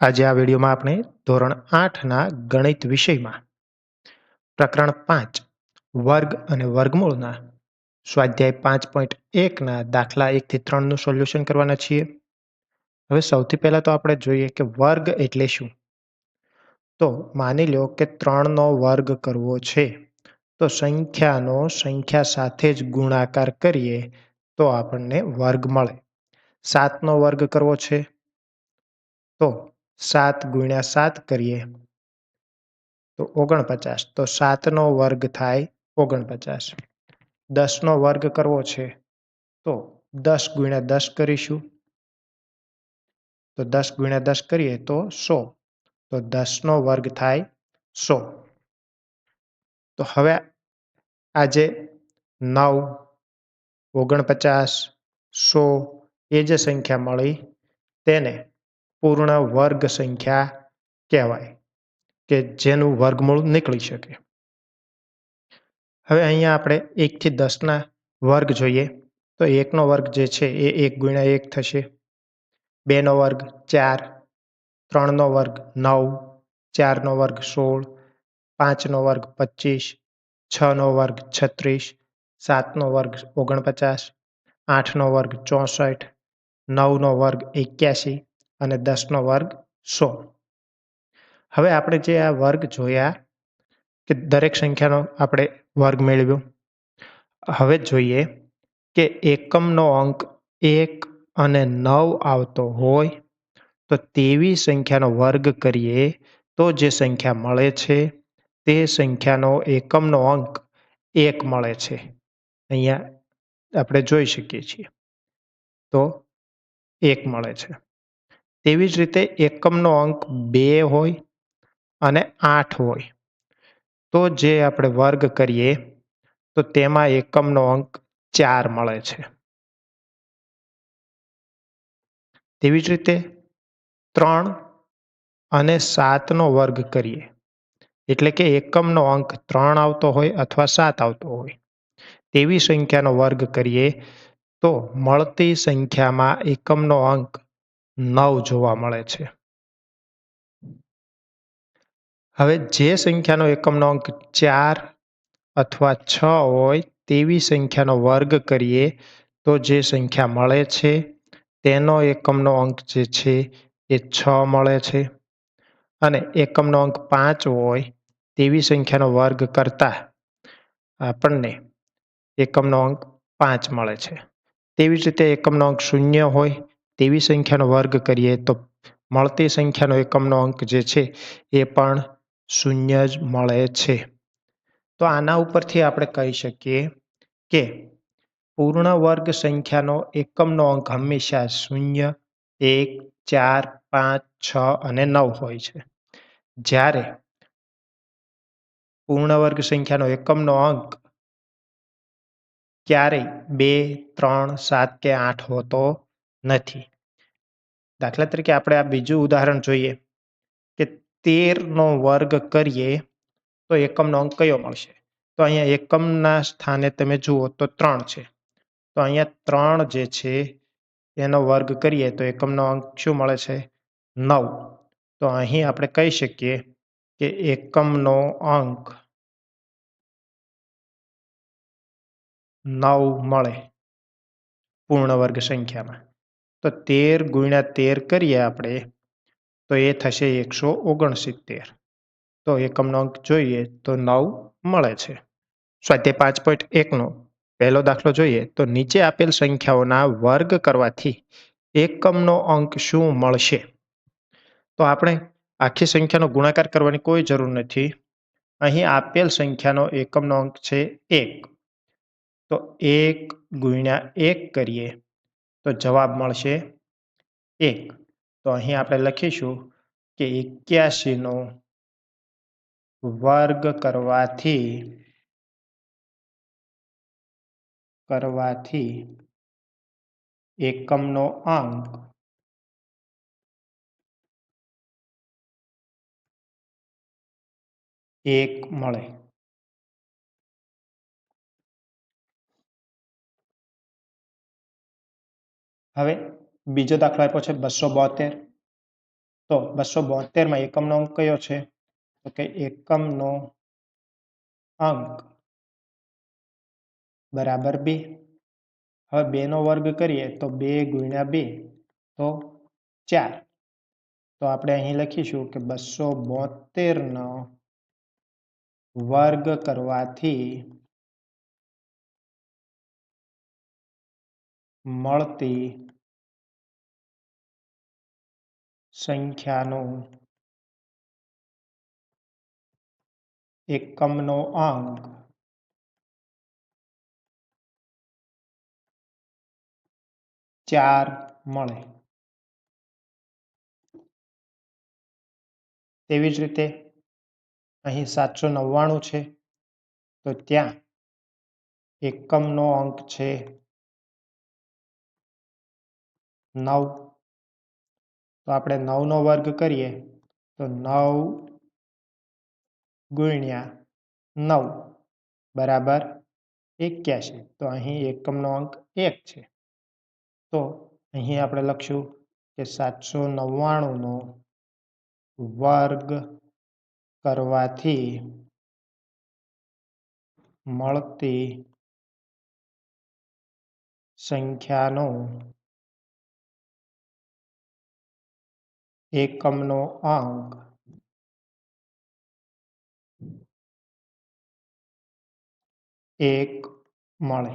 આજે આ વિડીયોમાં આપણે ધોરણ આઠના ગણિત વિષયમાં પ્રકરણ પાંચ, વર્ગ અને વર્ગમૂળના સ્વાધ્યાય પાંચ પોઈન્ટ એકના દાખલા એકથી ત્રણનું સોલ્યુશન કરવાના છીએ. હવે સૌથી પહેલાં તો આપણે જોઈએ કે વર્ગ એટલે શું? તો માની લો કે ત્રણનો વર્ગ કરવો છે, તો સંખ્યાનો સંખ્યા સાથે જ ગુણાકાર કરીએ તો આપણને વર્ગ મળે. સાતનો વર્ગ કરવો છે, તો સાત ગુણ્યા સાત કરીએ. તો ઓગણપચાસ. તો સાતનો વર્ગ થાય ઓગણપચાસ. દસનો વર્ગ કરવો છે તો દસ ગુણ્યા દસ કરીશું. તો દસ ગુણ્યા દસ કરીએ તો સો. તો દસનો વર્ગ થાય સો. તો હવે આજે નવ, ઓગણપચાસ, સો એ જે સંખ્યા મળી તેને પૂર્ણ વર્ગ સંખ્યા કહેવાય કે જેનું વર્ગમૂળ નીકળી શકે. હવે અહીંયા આપણે એકથી દસના વર્ગ જોઈએ. તો એકનો વર્ગ જે છે એ એક ગુણ્યા એક થશે. બેનો વર્ગ ચાર, ત્રણનો વર્ગ નવ, ચારનો વર્ગ સોળ, પાંચનો વર્ગ પચીસ, છનો વર્ગ છત્રીસ, સાતનો વર્ગ ઓગણપચાસ, આઠનો વર્ગ ચોસઠ, નવનો વર્ગ એક્યાસી અને દસનો વર્ગ સો. હવે આપણે જે આ વર્ગ જોયા કે દરેક સંખ્યાનો આપણે વર્ગ મેળવ્યો. હવે જોઈએ કે એકમનો અંક એક અને નવ આવતો હોય તો તેવી સંખ્યાનો વર્ગ કરીએ તો જે સંખ્યા મળે છે તે સંખ્યાનો એકમનો અંક એક મળે છે. અહીંયા આપણે જોઈ શકીએ છીએ. તો એક મળે છે. તેવી જ રીતે એકમનો અંક બે હોય અને આઠ હોય. તો જે આપણે વર્ગ કરીએ, તો તેમાં એકમનો અંક ચાર મળે છે. તેવી જ રીતે ત્રણ અને સાતનો વર્ગ કરીએ, એટલે કે એકમનો અંક ત્રણ આવતો હોય અથવા સાત આવતો હોય, તેવી સંખ્યાનો વર્ગ કરીએ, તો મળતી સંખ્યામાં એકમનો અંક નવ જોવા મળે છે. હવે જે સંખ્યાનો એકમનો અંક ચાર અથવા છ હોય તેવી સંખ્યાનો વર્ગ કરીએ તો જે સંખ્યા મળે છે તેનો એકમનો અંક જે છે એ છ મળે છે. અને એકમનો અંક પાંચ હોય તેવી સંખ્યાનો વર્ગ કરતા આપણને એકમનો અંક પાંચ મળે છે. તેવી જ રીતે એકમનો અંક શૂન્ય હોય તેવી સંખ્યાનો વર્ગ કરીએ તો મળતી સંખ્યાનો એકમનો અંક જે છે એ પણ શૂન્ય જ મળે છે. તો આના ઉપરથી આપણે કહી શકીએ કે પૂર્ણ વર્ગ સંખ્યાનો એકમનો અંક હંમેશા શૂન્ય, એક, ચાર, પાંચ, છ અને નવ હોય છે. જ્યારે પૂર્ણ વર્ગ સંખ્યાનો એકમનો અંક ક્યારેય બે, ત્રણ, સાત કે આઠ હોતો નથી. દાખલા તરીકે આપણે આ બીજું ઉદાહરણ જોઈએ કે તેરનો વર્ગ કરીએ તો એકમનો અંક કયો મળશે? તો અહીંયા એકમના સ્થાને તમે જુઓ તો ત્રણ છે. તો અહીંયા ત્રણ જે છે એનો વર્ગ કરીએ તો એકમનો અંક શું મળે છે? નવ. તો અહીં આપણે કહી શકીએ કે એકમનો અંક નવ મળે પૂર્ણ વર્ગ સંખ્યામાં. તો તેર ગુણ્યા તેર કરીએ આપણે, તો એ થશે એકસો ઓગણસિત્તેર. તો એકમનો અંક જોઈએ તો નવ મળે છે. સ્વાધ્યાય પાંચ પોઈન્ટ એકનો, પહેલો દાખલો જોઈએ તો નીચે આપેલ સંખ્યાઓના વર્ગ કરવાથી એકમનો અંક શું મળશે? તો આપણે આખી સંખ્યાનો ગુણાકાર કરવાની કોઈ જરૂર નથી. અહીં આપેલ સંખ્યાનો એકમનો અંક છે એક. તો એક ગુણ્યા એક કરીએ. તો જવાબ મળશે એક. તો અહીં આપણે લખીશું કે એક્યાસીનો વર્ગ કરવાથી કરવાથી એકમનો અંક એક મળે. હવે બીજો દાખલો આપ્યો છે બસો બોતેર. તો બસો બોતેરમાં એકમનો અંક કયો છે? તો કે એકમનો અંક બરાબર બે. હવે બેનો વર્ગ કરીએ તો બે ગુણ્યા બે, તો ચાર. તો આપણે અહીં લખીશું કે બસો બોતેરનો વર્ગ કરવાથી મળતી સંખ્યાનો એકમનો અંક. ચાર મળે. તેવી જ રીતે અહીં સાતસો નવ્વાણું છે, તો ત્યાં એકમનો અંક છે નવ. તો આપણે નવનો વર્ગ કરીએ. તો નવ ગુણ્યા નવ બરાબર એક્યાસી તો અહીં એકમનો અંક એક છે. તો અહીં આપણે લખશું કે સાતસો નવ્વાણુંનો વર્ગ કરવાથી મળતી સંખ્યાનો એકમનો અંક. એક મળે.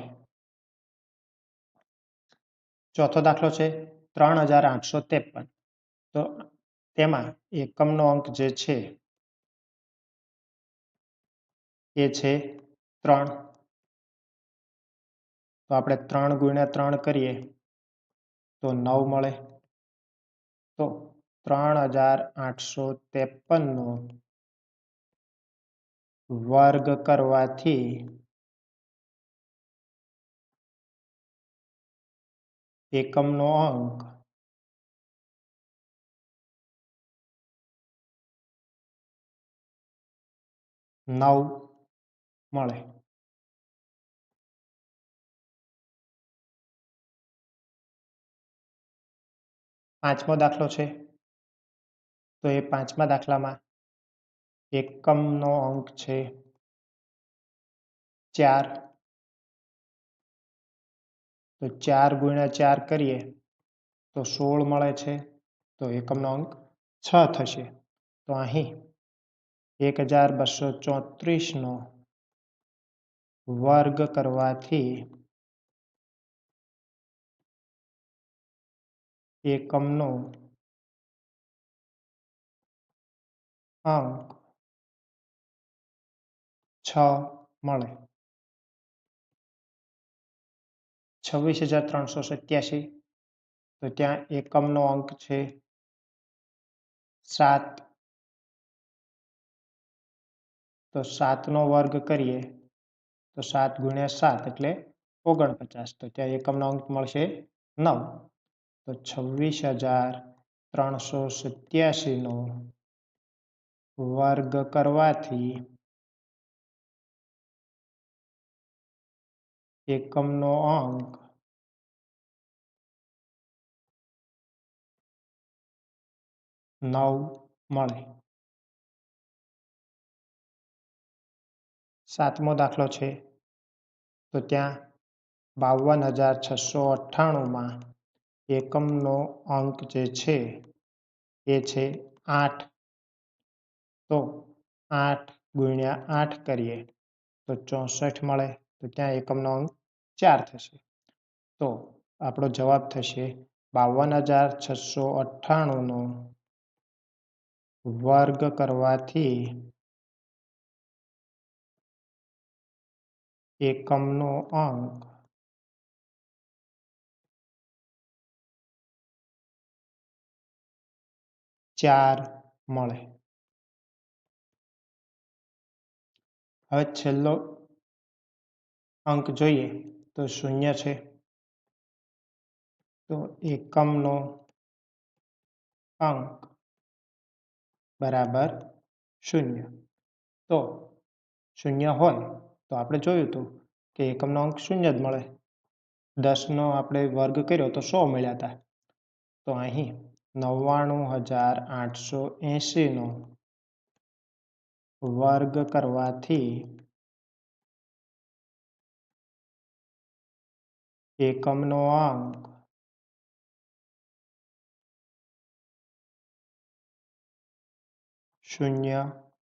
ચોથો દાખલો છે ત્રણ હજાર આઠસો ત્રેપન. તો તેમાં એકમનો અંક જે છે એ છે ત્રણ. તો આપણે ત્રણ ગુણ્યા ત્રણ કરીએ તો નવ મળે. તો ત્રણ હજાર આઠસો ત્રેપનનો વર્ગ કરવાથી એકમનો અંક નવ મળે. પાંચમો દાખલો છે. તો એ પાંચમા દાખલામાં એકમનો અંક છે ચાર. તો ચાર ગુણ્યા ચાર કરીએ તો સોળ મળે છે. તો એકમનો અંક છ થશે. તો અહીં એક હજાર બસો ચોત્રીસનો વર્ગ કરવાથી એકમનો અંક છ મળે. છવ્વીસ હજાર ત્રણસો સત્યાસી. તો ત્યાં એકમનો અંક છે સાત. તો સાતનો વર્ગ કરીએ, તો સાત ગુણ્યા સાત એટલે ઓગણપચાસ. તો ત્યાં એકમનો અંક મળશે નવ. તો છવ્વીસ હજાર ત્રણસો સત્યાસીનો વર્ગ કરવાથી એકમનો અંક નવ મળે. સાતમો દાખલો છે. તો ત્યાં બાવન હજાર છસો અઠ્ઠાણુંમાં એકમનો અંક જે છે, એ છે આઠ. તો આઠ ગુણ્યા આઠ કરીએ તો ચોસઠ મળે, તો ત્યાં એકમનો અંક ચાર થશે. તો આપણો જવાબ થશે બાવન હજાર છસો અઠ્ઠાણુંનો વર્ગ કરવાથી એકમનો અંક ચાર મળે. હવે છેલ્લો અંક જોઈએ તો શૂન્ય છે. તો એકમનો અંક બરાબર શૂન્ય. તો શૂન્ય હોય તો આપણે જોયું હતું કે એકમનો અંક શૂન્ય જ મળે. દસનો આપણે વર્ગ કર્યો તો સો મળ્યા હતા તો અહીં નવ્વાણું હજાર આઠસો એંશીનો વર્ગ કરવાથી એકમનો અંક શૂન્ય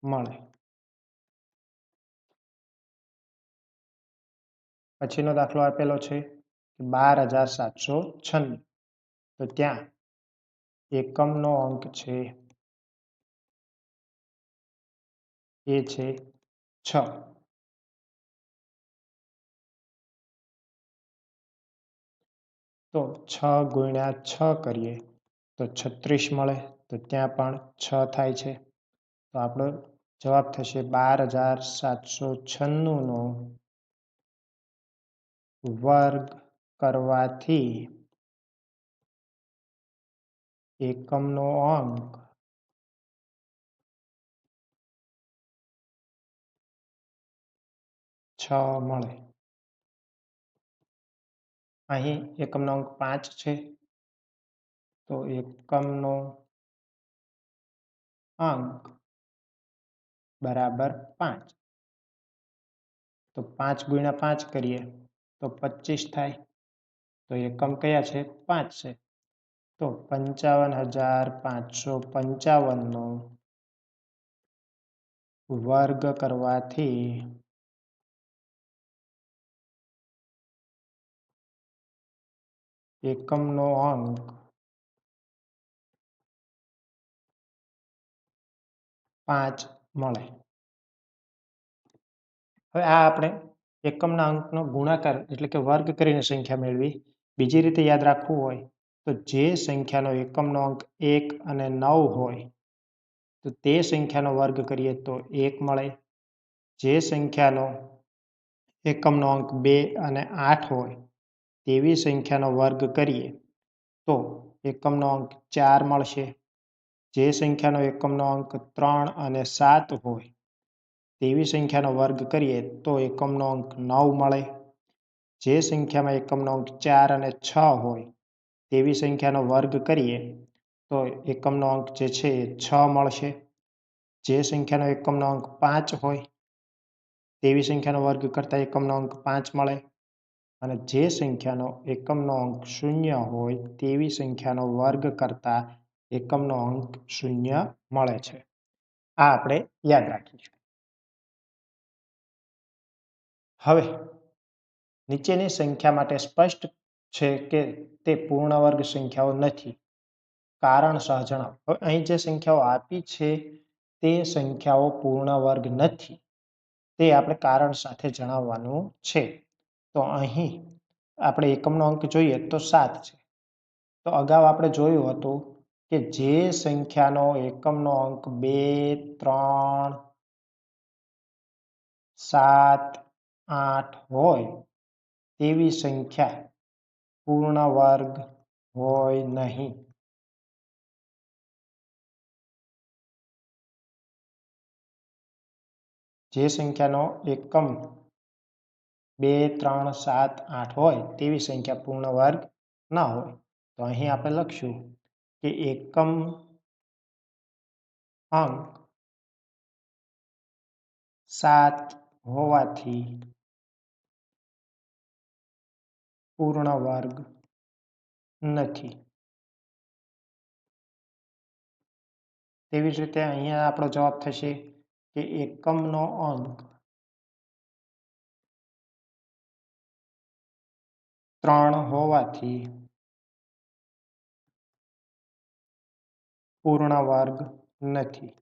મળે. પછીનો દાખલો આપેલો છે બાર હજાર સાતસો છન્નું. તો ત્યાં એકમનો અંક છે. એ છે છ. તો છ ગુણ્યા છ કરીએ તો છત્રીસ મળે, તો ત્યાં પણ છ થાય છે. તો આપણો જવાબ થશે બાર હજાર સાતસો છન્નુંનો વર્ગ કરવાથી એકમનો અંક છ મળે. અહીં એકમનો અંક પાંચ છે. તો એકમનો અંક બરાબર પાંચ. તો પાંચ ગુણ્યા પાંચ કરીએ તો પચીસ થાય. તો એકમ કયા છે? પાંચ છે. તો પંચાવન હજાર પાંચસો પંચાવનનો વર્ગ કરવાથી એકમનો અંક. પાંચ મળે. હવે આ આપણે એકમના અંકનો ગુણાકાર એટલે કે વર્ગ કરીને સંખ્યા મેળવી. બીજી રીતે યાદ રાખવું હોય તો જે સંખ્યાનો એકમનો અંક એક અને નવ હોય તો તે સંખ્યાનો વર્ગ કરીએ તો એક મળે. જે સંખ્યાનો એકમનો અંક બે અને આઠ હોય તેવી સંખ્યાનો વર્ગ કરીએ, તો એકમનો અંક ચાર મળશે. જે સંખ્યાનો એકમનો અંક ત્રણ અને સાત હોય, તેવી સંખ્યાનો વર્ગ કરીએ, તો એકમનો અંક નવ મળે. જે સંખ્યામાં એકમનો અંક ચાર અને છ હોય, તેવી સંખ્યાનો વર્ગ કરીએ, તો એકમનો અંક જે છે એ છ મળશે. જે સંખ્યાનો એકમનો અંક પાંચ હોય, તેવી સંખ્યાનો વર્ગ કરતાં એકમનો અંક પાંચ મળે. અને જે સંખ્યાનો એકમનો અંક શૂન્ય હોય તેવી સંખ્યાનો વર્ગ કરતાં એકમનો અંક શૂન્ય મળે છે. આ આપણે યાદ રાખીશું હવે નીચેની સંખ્યા માટે સ્પષ્ટ છે કે તે પૂર્ણ વર્ગ સંખ્યાઓ નથી. કારણ સહજણાવ હવે અહીં જે સંખ્યાઓ આપી છે તે સંખ્યાઓ પૂર્ણ વર્ગ નથી. તે આપણે કારણ સાથે જણાવવાનું છે. તો અહીં આપણે એકમનો અંક જોઈએ તો સાત છે. તો અગાઉ આપણે જોયું હતું કે જે સંખ્યાનો એકમનો અંક બે, ત્રણ, સાત, આઠ હોય, તેવી સંખ્યા પૂર્ણ વર્ગ હોય નહીં. જે સંખ્યાનો એકમ બે, ત્રણ, સાત, આઠ હોય તેવી સંખ્યા પૂર્ણ વર્ગ ન હોય. તો અહીં આપણે લખશું કે એકમ અંક સાત હોવાથી પૂર્ણ વર્ગ નથી. તેવી જ રીતે અહીંયા આપણો જવાબ થશે કે એકમનો અંક ત્રણ હોવાથી પૂર્ણ નથી.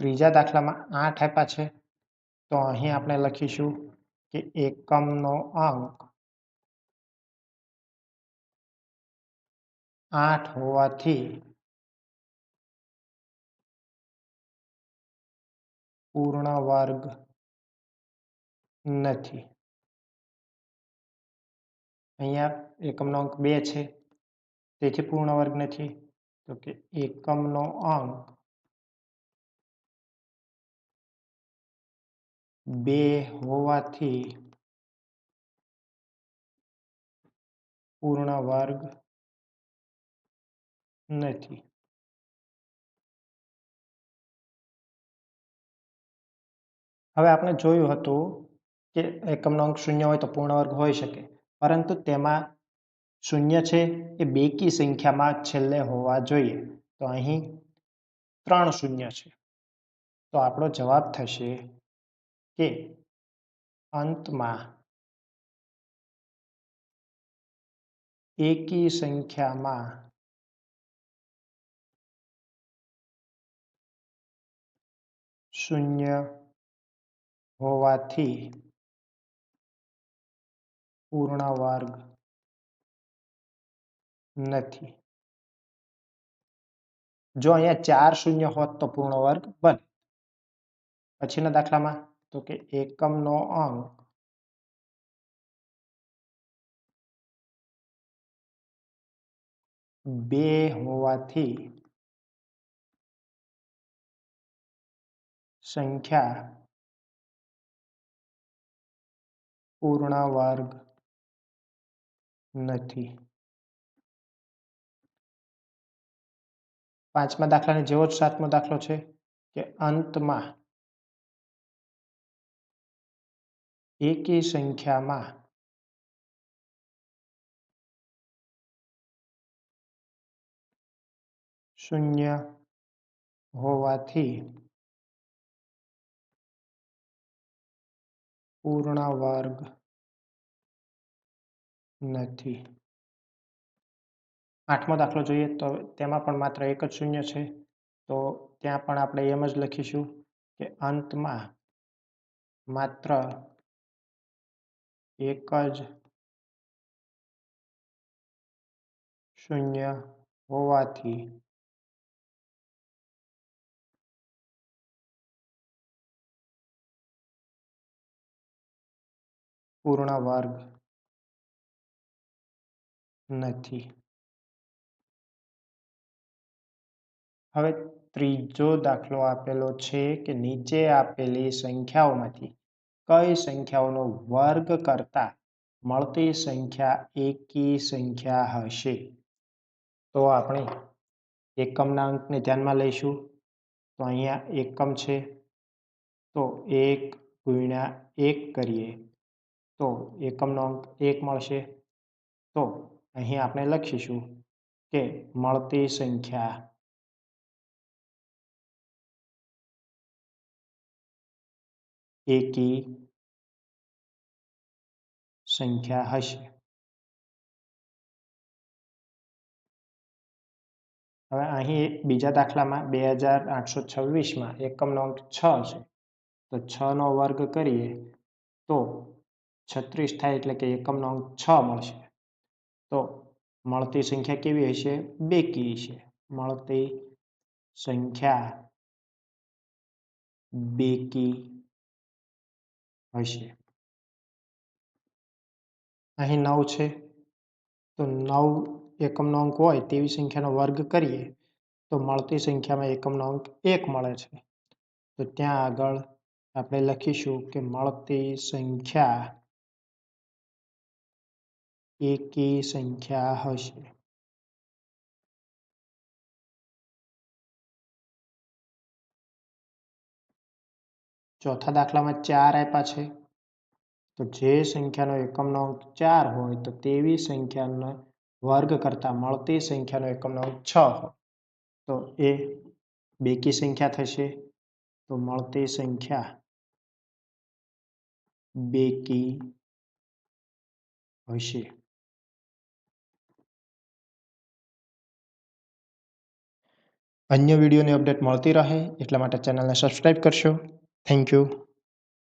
ત્રીજા દાખલામાં આઠ આપ્યા છે. તો અહીં આપણે લખીશું કે એકમનો અંક આઠ હોવાથી પૂર્ણ વર્ગ નથી. અહીંયા એકમનો અંક બે છે. તેથી પૂર્ણ વર્ગ નથી. તો કે એકમનો અંક બે હોવાથી પૂર્ણ વર્ગ નથી. હવે આપણે જોયું હતું કે એકમનો અંક શૂન્ય હોય તો પૂર્ણ વર્ગ હોઈ શકે. પરંતુ તેમાં શૂન્ય છે એ બેકી સંખ્યામાં છેલ્લે હોવા જોઈએ. તો અહીં ત્રણ શૂન્ય છે. તો આપણો જવાબ થશે કે અંતમાં એકી સંખ્યામાં શૂન્ય હોવાથી પૂર્ણ વર્ગ નથી। જો અહીંયા ચાર શૂન્ય હોત તો પૂર્ણ વર્ગ બને. પછીના દાખલામાં તો કે એકમનો અંક બે હોવાથી સંખ્યા પૂર્ણ વર્ગ નથી. પાંચમા દાખલાને જેવો જ સાતમો દાખલો છે કે અંતમાં એકી સંખ્યામાં શૂન્ય હોવાથી પૂર્ણ વર્ગ નથી. આઠમો દાખલો જોઈએ તો તેમાં પણ માત્ર એક જ શૂન્ય છે. તો ત્યાં પણ આપણે એમ જ લખીશું કે અંતમાં માત્ર એક જ શૂન્ય હોવાથી પૂર્ણ વર્ગ નથી. હવે ત્રીજો દાખલો આપેલો છે કે નીચે આપેલી સંખ્યાઓમાંથી કઈ સંખ્યાઓનો વર્ગ કરતા મળતી સંખ્યા એકી સંખ્યા હશે? તો આપણે એકમના અંકને ધ્યાનમાં લઈશું. તો અહીંયા એકમ છે. તો એક ગુણ્યા એક કરીએ. તો એકમનો અંક એક મળશે. તો અહીં આપણે લખીશું કે મળતી સંખ્યા. એકી સંખ્યા હશે. હવે અહીં બીજા દાખલામાં બે હજાર આઠસો છવ્વીસમાં એકમનો અંક છ છે. તો છ નો વર્ગ કરીએ તો છત્રીસ થાય એટલે કે એકમનો અંક છ મળશે. તો મળતી સંખ્યા કેવી હશે? બેકી છે મળતી સંખ્યા બેકી હશે. અહીં નવ છે. તો નવ એકમનો અંક હોય તેવી સંખ્યાનો વર્ગ કરીએ, તો મળતી સંખ્યામાં એકમનો અંક એક મળે છે. તો ત્યાં આગળ આપણે લખીશું કે મળતી સંખ્યા એકી સંખ્યા હશે. ચોથા દાખલામાં ચાર આપ્યા છે. તો જે સંખ્યાનો એકમનો અંક ચાર હોય તો તેવી સંખ્યાનો વર્ગ કરતા મળતી સંખ્યાનો એકમનો અંક છ હોય. તો એ બેકી સંખ્યા થશે. તો મળતી સંખ્યા બેકી હશે. અન્ય વિડીયોની અપડેટ મળતી રહે એટલા માટે ચેનલને સબસ્ક્રાઈબ કરશો. Thank you.